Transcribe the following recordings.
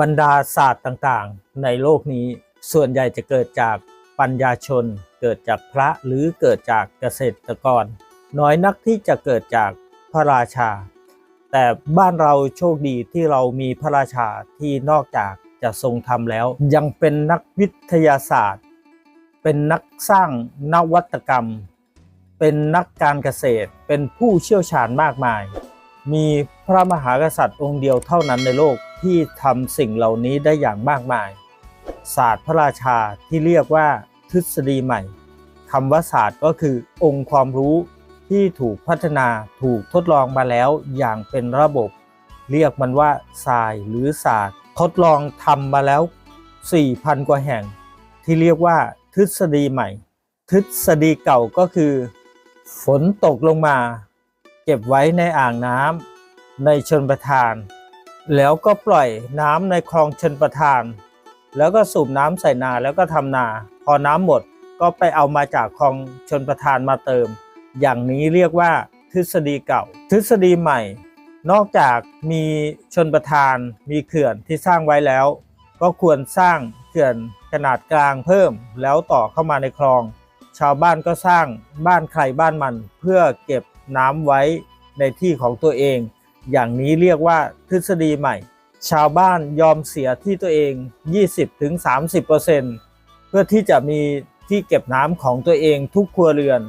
บรรดาศาสตร์ต่างๆ ในโลกนี้ส่วนใหญ่จะเกิดจากปัญญาชน เกิดจากพระหรือเกิดจากเกษตรกร น้อยนักที่จะเกิดจากพระราชา แต่บ้านเราโชคดีที่เรามีพระราชาที่นอกจากจะทรงธรรมแล้ว ยังเป็นนักวิทยาศาสตร์ เป็นนักสร้างนวัตกรรม เป็นนักการเกษตร เป็นผู้เชี่ยวชาญมากมาย มีพระมหากษัตริย์องค์เดียวเท่านั้นในโลก ที่ทำสิ่งเหล่านี้ได้อย่างมากมาย ศาสตร์พระราชาที่เรียกว่าทฤษฎีใหม่คำว่าศาสตร์ก็คือองค์ความรู้ที่ถูกพัฒนาถูกทดลองมาแล้วอย่างเป็นระบบ เรียกมันว่าทรายหรือศาสตร์ ทดลองทำมาแล้ว 4,000 กว่าแห่ง ที่เรียกว่าทฤษฎีใหม่ ทฤษฎีเก่าก็คือ ฝนตกลงมา เก็บไว้ในอ่างน้ำในชนประทาน แล้วก็ปล่อยน้ำในคลองชนประทาน แล้วก็สูบน้ำใส่นาแล้วก็ทำนา พอน้ำหมดก็ไปเอามาจากคลองชนประทานมาเติม อย่างนี้เรียกว่าทฤษฎีเก่า ทฤษฎีใหม่ นอกจากมีชนประทานมีเขื่อนที่สร้างไว้แล้ว ก็ควรสร้างเขื่อนขนาดกลางเพิ่ม แล้วต่อเข้ามาในคลอง ชาวบ้านก็สร้างบ้านใครบ้านมัน เพื่อเก็บน้ำไว้ในที่ของตัวเอง อย่างนี้เรียกว่าทฤษฎีใหม่ ชาวบ้านยอมเสียที่ตัวเอง 20-30%เพื่อที่จะมีที่เก็บน้ำของตัวเองทุกครัวเรือน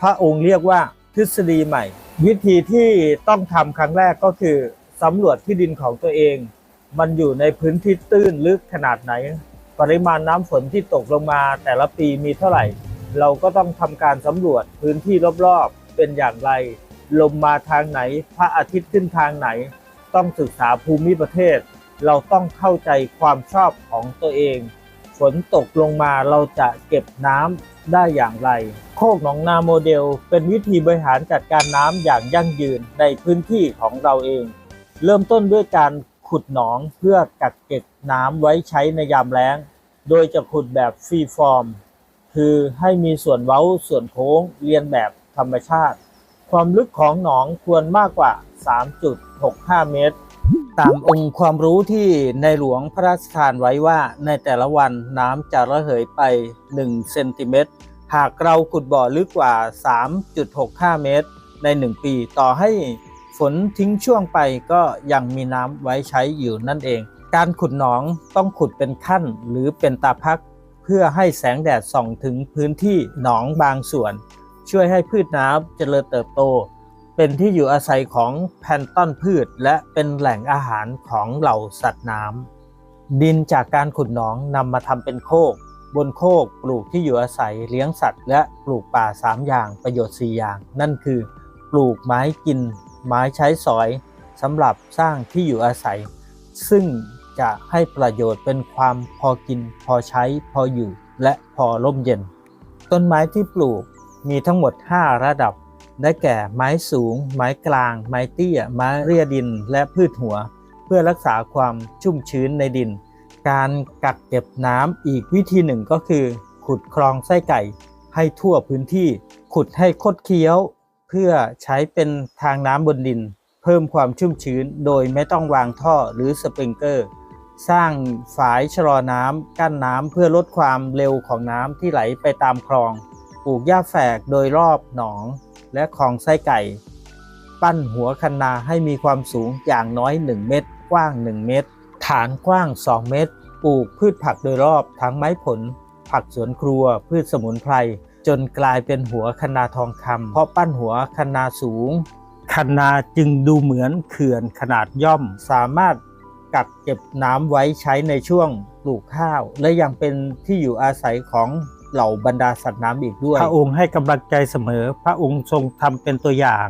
พระองค์เรียกว่าทฤษฎีใหม่ วิธีที่ต้องทำครั้งแรกก็คือสำรวจที่ดินของตัวเอง มันอยู่ในพื้นที่ตื้นลึกขนาดไหน ปริมาณน้ำฝนที่ตกลงมาแต่ละปีมีเท่าไหร่ เราก็ต้องทำการสำรวจพื้นที่รอบๆเป็นอย่างไร ลมมาทางไหน พระอาทิตย์ขึ้นทางไหน ต้องศึกษาภูมิประเทศ เราต้องเข้าใจความชอบของตัวเอง ฝนตกลงมาเราจะเก็บน้ำได้อย่างไร โคกหนองนาโมเดล เป็นวิธีบริหารจัดการน้ำอย่างยั่งยืนในพื้นที่ของเราเอง เริ่มต้นด้วยการขุดหนองเพื่อกักเก็บน้ำไว้ใช้ในยามแล้ง โดยจะขุดแบบฟรีฟอร์ม คือให้มีส่วนเว้าส่วนโค้งเรียนแบบธรรมชาติ ความลึกของหนองควรมากกว่า 3.65 เมตร ตามองค์ความรู้ที่ในหลวงพระราชทานไว้ว่าในแต่ละวันน้ำจะระเหยไป 1 เซนติเมตร หากเราขุดบ่อลึกกว่า 3.65 เมตร ใน 1 ปี ต่อให้ฝนทิ้งช่วงไปก็ยังมีน้ำไว้ใช้อยู่นั่นเอง การขุดหนองต้องขุดเป็นขั้นหรือเป็นตาพัก เพื่อให้แสงแดดส่องถึงพื้นที่หนองบางส่วน ช่วยให้พืชน้ำเจริญเติบโต เป็นที่อยู่อาศัยของแพนต้นพืช และเป็นแหล่งอาหารของเหล่าสัตว์น้ำดินจากการขุดหนองนำมาทำเป็นโคก บนโคกปลูกที่อยู่อาศัยเลี้ยงสัตว์ และปลูกป่า 3 อย่างประโยชน์ 4 อย่าง นั่นคือ ปลูกไม้กิน ไม้ใช้สอยสำหรับสร้างที่อยู่อาศัย ซึ่งจะให้ประโยชน์เป็นความพอกิน พอใช้ พออยู่ และพอร่มเย็น ต้นไม้ที่ปลูก มีทั้งหมด 5 ระดับ ได้แก่ไม้สูง ไม้กลาง ไม้เตี้ย ไม้เรียดิน และพืชหัว เพื่อรักษาความชุ่มชื้นในดิน การกักเก็บน้ำอีกวิธีหนึ่งก็คือ ขุดคลองไส้ไก่ให้ทั่วพื้นที่ ขุดให้คดเคี้ยว เพื่อใช้เป็นทางน้ำบนดิน เพิ่มความชุ่มชื้นโดยไม่ต้องวางท่อหรือสปริงเกอร์สร้างฝายชะลอน้ำกั้นน้ำเพื่อลดความเร็วของน้ำที่ไหลไปตามคลอง ปลูกหญ้าแฝกโดยรอบหนองและคลองไส้ไก่ ปั้นหัวคันนาให้มีความสูงอย่างน้อย 1 เมตร กว้าง 1 เมตร ฐานกว้าง 2 เมตร ปลูกพืชผักโดยรอบทั้งไม้ผล ผักสวนครัว พืชสมุนไพร จนกลายเป็นหัวคันนาทองคำเพราะปั้นหัวคันนาสูง คันนาจึงดูเหมือนเขื่อนขนาดย่อมสามารถกักเก็บน้ำไว้ใช้ในช่วงปลูกข้าว และยังเป็นที่อยู่อาศัยของ เหล่าบรรดาสัตว์น้ำอีกด้วย พระองค์ให้กำลังใจเสมอ พระองค์ทรงทำเป็นตัวอย่าง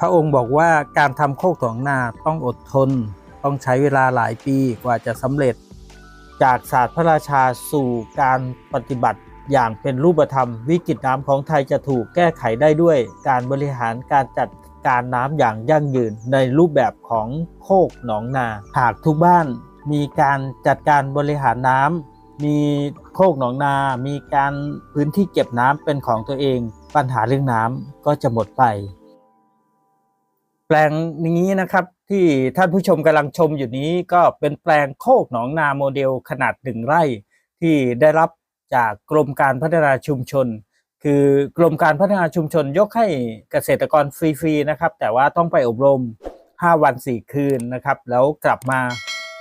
พระองค์บอกว่าการทำโคกถ่วงนาต้องอดทน ต้องใช้เวลาหลายปีกว่าจะสำเร็จ จากศาสตร์พระราชาสู่การปฏิบัติอย่างเป็นรูปธรรม วิกฤตน้ำของไทยจะถูกแก้ไขได้ด้วย การบริหารการจัดการน้ำอย่างยั่งยืนในรูปแบบของโคกหนองนา หากทุกบ้านมีการจัดการบริหารน้ำ มีโคกหนองนา มีการพื้นที่เก็บน้ำเป็นของตัวเอง ปัญหาเรื่องน้ำก็จะหมดไป แปลงนี้นะครับที่ท่านผู้ชมกำลังชมอยู่นี้ก็เป็นแปลงโคกหนองนาโมเดลขนาดหนึ่งไร่ ที่ได้รับจากกรมการพัฒนาชุมชน คือกรมการพัฒนาชุมชนยกให้เกษตรกรฟรีๆนะครับ แต่ว่าต้องไปอบรม 5 วัน 4 คืนนะครับ แล้วกลับมา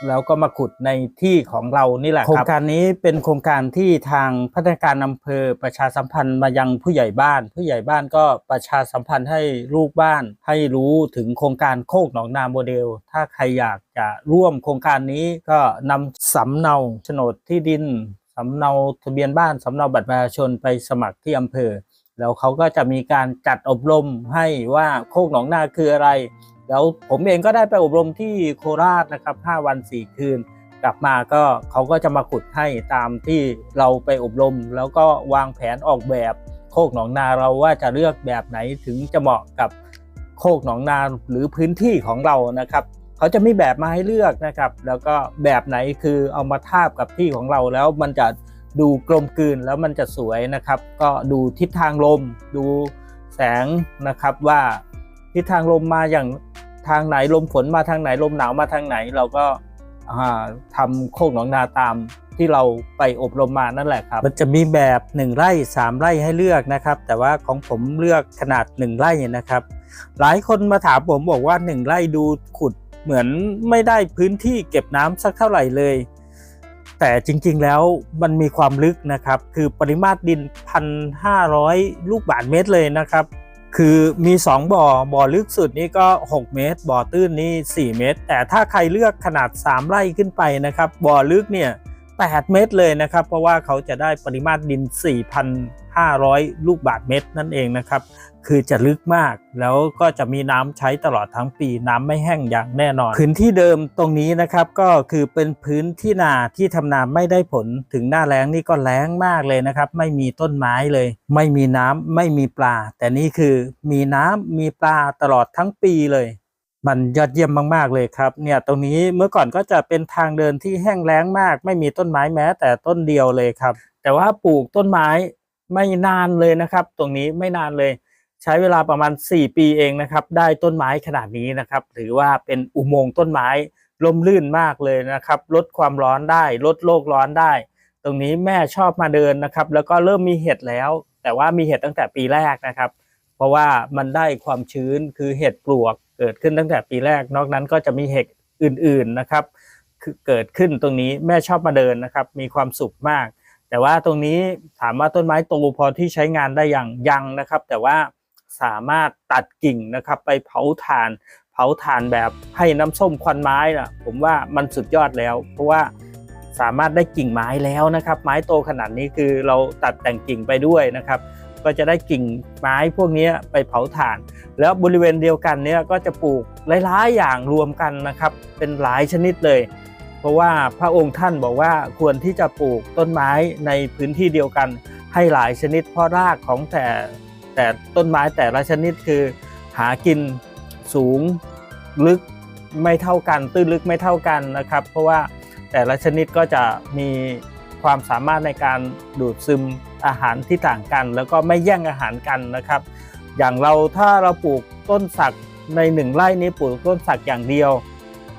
แล้วก็มาขุดในที่ของเรานี่แหละครับ โครงการนี้เป็นโครงการที่ทางพัฒนาการอำเภอประชาสัมพันธ์มายังผู้ใหญ่บ้าน ผู้ใหญ่บ้านก็ประชาสัมพันธ์ให้ลูกบ้าน ให้รู้ถึงโครงการโคกหนองนาโมเดล ถ้าใครอยากจะร่วมโครงการนี้ก็นำสำเนาโฉนดที่ดินสำเนาทะเบียนบ้านสำเนาบัตรประชาชนไปสมัครที่อำเภอแล้วเขาก็จะมีการจัดอบรมให้ว่าโคกหนองนาคืออะไร แล้วผมเองก็ได้ไปอบรมที่โคราชนะครับ 5 วัน 4 คืน กลับมาก็เขาก็จะมาขุดให้ตามที่เราไปอบรม แล้วก็วางแผนออกแบบโคกหนองนาเราว่าจะเลือกแบบไหนถึงจะเหมาะกับโคกหนองนาหรือพื้นที่ของเรานะครับเขาจะมีแบบมาให้เลือกนะครับ แล้วก็แบบไหนคือเอามาทาบกับที่ของเราแล้วมันจะดูกลมกลืนแล้วมันจะสวยนะครับ ก็ดูทิศทางลม ดูแสงนะครับว่าทิศทางลมมาอย่าง ทางไหนลมฝนมาทางไหนลมหนาวมาทางไหน เราก็ทำโคกหนองนาตามที่เราไปอบรมมานั่นแหละครับ มันจะมีแบบ 1 ไร่ 3 ไร่ให้เลือกนะครับ แต่ว่าของผมเลือกขนาด 1 ไร่นะครับ หลายคนมาถามผมบอกว่า 1 ไร่ดูขุดเหมือนไม่ได้พื้นที่เก็บน้ำสักเท่าไหร่เลย แต่จริงๆแล้วมันมีความลึกนะครับ คือปริมาตรดิน 1,500 ลูกบาศก์เมตรเลยนะครับ คือมี2บ่อบ่อลึกสุดนี่ก็ 6 เมตร บ่อตื้นนี่ 4 เมตร แต่ถ้าใครเลือกขนาด 3 ไร่ขึ้นไปนะครับ บ่อลึกเนี่ย 8 เมตรเลยนะครับ เพราะว่าเขาจะได้ปริมาตรดิน 4,500 ลูกบาศก์เมตรนั่นเองนะครับ คือจะลึกมากแล้วก็จะมีน้ำใช้ตลอดทั้งปี น้ำไม่แห้งอย่างแน่นอน พื้นที่เดิมตรงนี้นะครับก็คือเป็นพื้นที่นาที่ทำนาไม่ได้ผลถึงหน้าแล้งนี่ก็แล้งมากเลยนะครับ ไม่มีต้นไม้เลย ไม่มีน้ำไม่มีปลา แต่นี่คือมีน้ำมีปลาตลอดทั้งปีเลย มันยอดเยี่ยมมาก ๆ เลยครับเนี่ยตรงนี้เมื่อก่อนก็จะเป็นทางเดินที่แห้งแล้งมาก ไม่มีต้นไม้แม้ แต่ต้นเดียวเลยครับ แต่ว่าปลูกต้นไม้ไม่นานเลยนะครับ ตรงนี้ไม่นานเลย ใช้เวลาประมาณ 4 ปีเองนะครับ ได้ต้นไม้ขนาดนี้นะครับ ถือว่าเป็นอุโมงค์ต้นไม้ล่มลื่นมากเลยนะครับ ลดความร้อนได้ลดโลกร้อนได้ ตรงนี้แม่ชอบมาเดินนะครับ แล้วก็เริ่มมีเห็ดแล้ว แต่ว่ามีเห็ดตั้งแต่ปีแรกนะครับ เพราะว่ามันได้ความชื้นคือเห็ดปลวกเกิดขึ้นตั้งแต่ปีแรก นอกนั้นก็จะมีเห็ดอื่นๆนะครับคือเกิดขึ้นตรงนี้แม่ชอบมาเดินนะครับ มีความสุขมาก แต่ว่าตรงนี้ถามว่าต้นไม้โตพอที่ใช้งานได้อย่างยังนะครับ แต่ว่าสามารถตัดกิ่งนะครับ ไปเผาถ่าน เผาถ่านแบบให้น้ำส้มควันไม้นะผมว่ามันสุดยอดแล้ว เพราะว่าสามารถได้กิ่งไม้แล้วนะครับ ไม้โตขนาดนี้คือเราตัดแต่งกิ่งไปด้วยนะครับ ก็จะได้กิ่งไม้พวกนี้ไปเผาถ่าน แล้วบริเวณเดียวกันเนี้ยก็จะปลูกหลายๆอย่างรวมกันนะครับ เป็นหลายชนิดเลย เพราะว่าพระองค์ท่านบอกว่าควรที่จะปลูกต้นไม้ในพื้นที่เดียวกัน ให้หลายชนิด เพราะรากของแต่แต่ต้นไม้แต่ละชนิดคือ หากินสูงลึกไม่เท่ากันตื้นลึกไม่เท่ากันนะครับ เพราะว่าแต่ละชนิดก็จะมี ความสามารถในการดูดซึมอาหารที่ต่างกัน แล้วก็ไม่แย่งอาหารกันนะครับ อย่างเราถ้าเราปลูกต้นสักในหนึ่งไร่นี้ปลูกต้นสักอย่างเดียว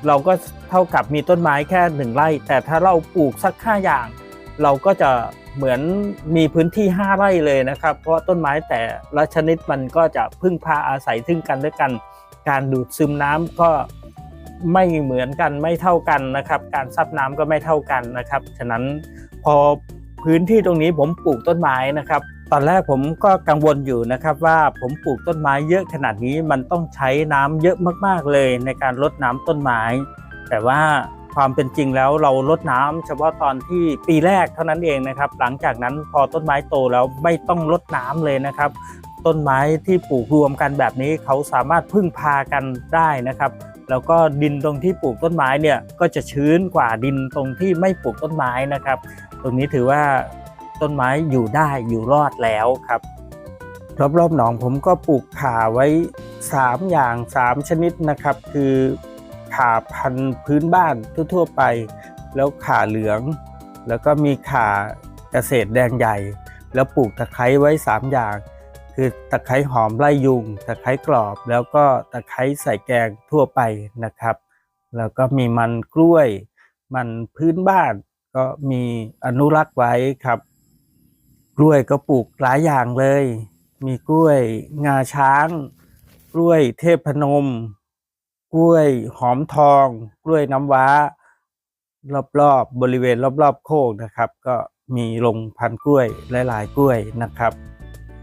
เราก็เท่ากับมีต้นไม้แค่หนึ่งไร่ แต่ถ้าเราปลูกสักห้าอย่าง เราก็จะเหมือนมีพื้นที่ 5 ไร่เลยนะครับ เพราะต้นไม้แต่ละชนิดมันก็จะพึ่งพาอาศัยซึ่งกันและกัน การดูดซึมน้ำก็ ไม่เหมือนกันไม่เท่ากันนะครับ การซับน้ำก็ไม่เท่ากันนะครับ ฉะนั้นพอพื้นที่ตรงนี้ผมปลูกต้นไม้นะครับ ตอนแรกผมก็กังวลอยู่นะครับ ว่าผมปลูกต้นไม้เยอะขนาดนี้มันต้องใช้น้ำเยอะมากๆเลย ในการรดน้ำต้นไม้ แต่ว่าความเป็นจริงแล้วเราลดน้ำเฉพาะตอนที่ปีแรกเท่านั้นเองนะครับ หลังจากนั้นพอต้นไม้โตแล้วไม่ต้องลดน้ำเลยนะครับ ต้นไม้ที่ปลูกรวมกันแบบนี้เขาสามารถพึ่งพากันได้นะครับ แล้วก็ดินตรงที่ปลูกต้นไม้เนี่ยก็จะชื้นกว่าดินตรงที่ไม่ปลูกต้นไม้นะครับ ตรงนี้ถือว่าต้นไม้อยู่ได้อยู่รอดแล้วครับรอบๆหนองผมก็ปลูกข่าไว้ 3 อย่าง 3 ชนิดนะครับ คือข่าพันธุ์พื้นบ้านทั่วๆไป แล้วข่าเหลือง แล้วก็มีข่าเกษตรแดงใหญ่ แล้วปลูกตะไคร้ไว้ 3 อย่าง คือตะไคร้หอมไล่ยุง ตะไคร้กรอบ แล้วก็ตะไคร้ใส่แกงทั่วไปนะครับ แล้วก็มีมันกล้วย มันพื้นบ้านก็มีอนุรักษ์ไว้ครับ กล้วยก็ปลูกหลายอย่างเลย มีกล้วยงาช้าง กล้วยเทพพนม กล้วยหอมทอง กล้วยน้ำว้า รอบๆบริเวณรอบๆโคกนะครับ ก็มีลงพันกล้วยหลาย ๆ กล้วยนะครับ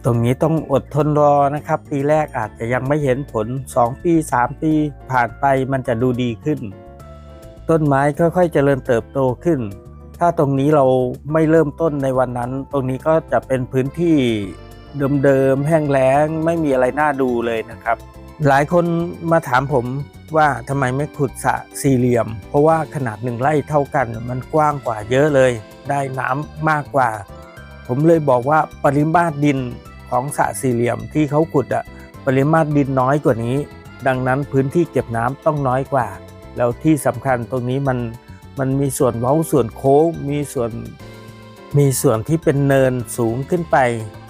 ตรงนี้ต้องอดทนรอนะครับ ปีแรกอาจจะยังไม่เห็นผล 2 ปี 3 ปีผ่านไปมันจะดูดีขึ้น ต้นไม้ค่อยๆเจริญเติบโตขึ้น ถ้าตรงนี้เราไม่เริ่มต้นในวันนั้น ตรงนี้ก็จะเป็นพื้นที่เดิมๆแห้งแล้งไม่มีอะไรน่าดูเลยนะครับ หลายคนมาถามผมว่าทำไมไม่ขุดสระสี่เหลี่ยม เพราะว่าขนาดหนึ่งไร่เท่ากัน มันกว้างกว่าเยอะเลย ได้น้ำมากกว่า ผมเลยบอกว่าปริมาตรดิน ของสระสี่เหลี่ยมที่เขาขุดอะปริมาตรดินน้อยกว่านี้ ดังนั้นพื้นที่เก็บน้ำต้องน้อยกว่า แล้วที่สำคัญตรงนี้มันมันมีส่วนเว้าส่วนโค้งมีส่วนมีส่วนที่เป็นเนินสูงขึ้นไป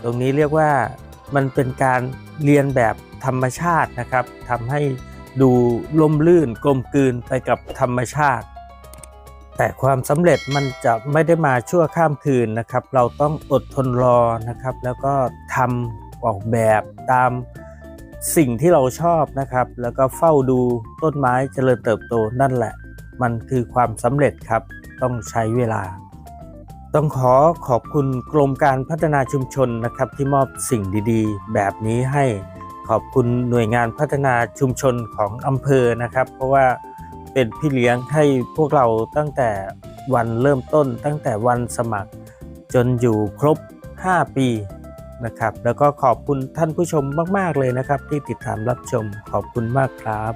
ตรงนี้เรียกว่ามันเป็นการเรียนแบบธรรมชาตินะครับทำให้ดูล่มลื่นกลมกลืนไปกับธรรมชาติ แต่ความสำเร็จมันจะไม่ได้มาชั่วข้ามคืนนะครับ เราต้องอดทนรอนะครับ แล้วก็ทำออกแบบตามสิ่งที่เราชอบนะครับ แล้วก็เฝ้าดูต้นไม้เจริญเติบโตนั่นแหละ มันคือความสำเร็จครับ ต้องใช้เวลา ต้องขอขอบคุณกรมการพัฒนาชุมชนนะครับ ที่มอบสิ่งดีๆ แบบนี้ให้ขอบคุณหน่วยงานพัฒนาชุมชนของอำเภอนะครับ เพราะว่า เป็นพี่เลี้ยงให้พวกเราตั้งแต่วันเริ่มต้น ตั้งแต่วันสมัครจนอยู่ครบ 5 ปีนะครับ แล้วก็ขอบคุณท่านผู้ชมมาก ๆ เลยนะครับ ที่ติดตามรับชมขอบคุณมากครับ